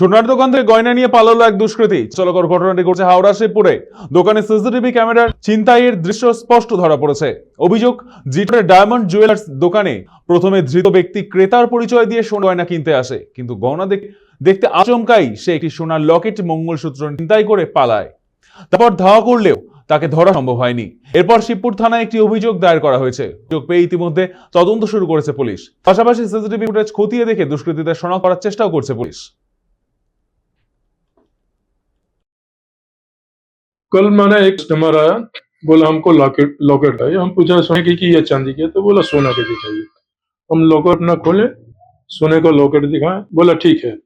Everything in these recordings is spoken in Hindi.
সোনার দোকান থেকে গয়না নিয়ে পালালো এক দুষ্কৃতী। চলকর ঘটনাটি ঘটছে হাওড়া শিবপুরে। দোকানে সিসিটিভি ক্যামেরার ছিনতাইয়ের দৃশ্য স্পষ্ট ধরা পড়েছে। অভিযোগ জিটের ডায়মন্ড জুয়েলার্স দোকানে প্রথমে ধৃত ব্যক্তি ক্রেতার পরিচয় দিয়ে সোনা গয়না কিনতে আসে, কিন্তু গয়না দেখতে আচমকাই সে একটি সোনার লকেট মঙ্গলসূত্র ছিনতাই করে পালায়। তারপর ধাওয়া করলেও তাকে ধরা সম্ভব হয়নি। এরপর শিবপুর থানায় একটি অভিযোগ দায়ের করা হয়েছে। অভিযোগ পেয়ে ইতিমধ্যে তদন্ত শুরু করেছে পুলিশ। পাশাপাশি সিসিটিভি ফুটেজ খতিয়ে দেখে দুষ্কৃতীদের শনাক্ত করার চেষ্টাও করছে পুলিশ। कल मैंने एक कस्टमर आया, बोला, हमको लॉकेट लॉकेट चाहिए हम पूछा, सोने की की या चांदी की? तो बोला, सोना के दिखाइए। हम लॉकर अपना खोले, सोने का लॉकेट दिखाए, बोला, ठीक है।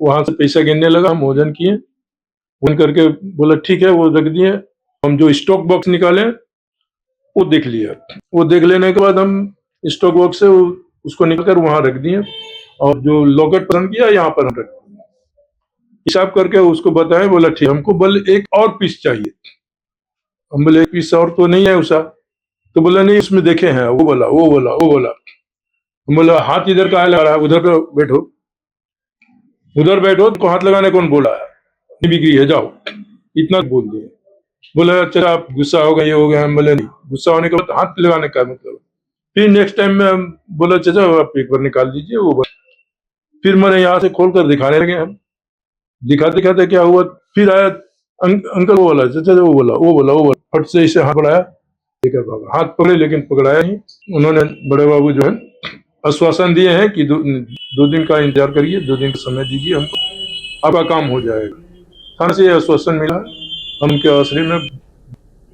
वहाँ से पैसा गिनने लगा, हम वज़न किए। वज़न करके बोला, ठीक है, वो रख दिए। हम जो स्टॉक बॉक्स निकाले, वो देख लिया वो देख लेने के बाद हम स्टॉक बॉक्स से उसको निकाल कर वहाँ रख दिए। और जो लॉकेट पसंद किया, यहाँ पर हम रख दिए। हिसाब करके उसको बताया बोला, ठीक, हमको बल एक और पीस चाहिए। हम बोले एक पीस और तो नहीं है उसा तो बोला, नहीं उसमें देखे हैं, वो बोला वो बोला वो बोला हम बोला, हाथ इधर का लगा रहा है? उधर पे बैठो। उधर बैठो तो हाथ लगाने कौन बोला है? बिक्री है, जाओ। इतना बोल दिए। बोला, चला, आप गुस्सा हो गए, ये हो गया, हम बोले, नहीं, गुस्सा होने के बाद हाथ लगाने का मतलब। फिर नेक्स्ट टाइम में हम बोला, चाचा, आप एक बार निकाल दीजिए, वो फिर मैंने यहाँ से खोल कर दिखाने लगे हम। दिखाते दिखाते क्या हुआ? फिर आया अं, अंकल वो बोला चाचा वो बोला वो बोला वो बोला। फट से इसे हाथ पकड़ाया लेकर भागा हाथ पकड़े लेकिन पकड़ाया नहीं। उन्होंने बड़े बाबू जो है आश्वासन दिए हैं कि दो, दो दिन का इंतज़ार करिए दो दिन का समय दीजिए हमको। आपका काम हो जाएगा। थाना से आश्वासन मिला हम के आश्रय में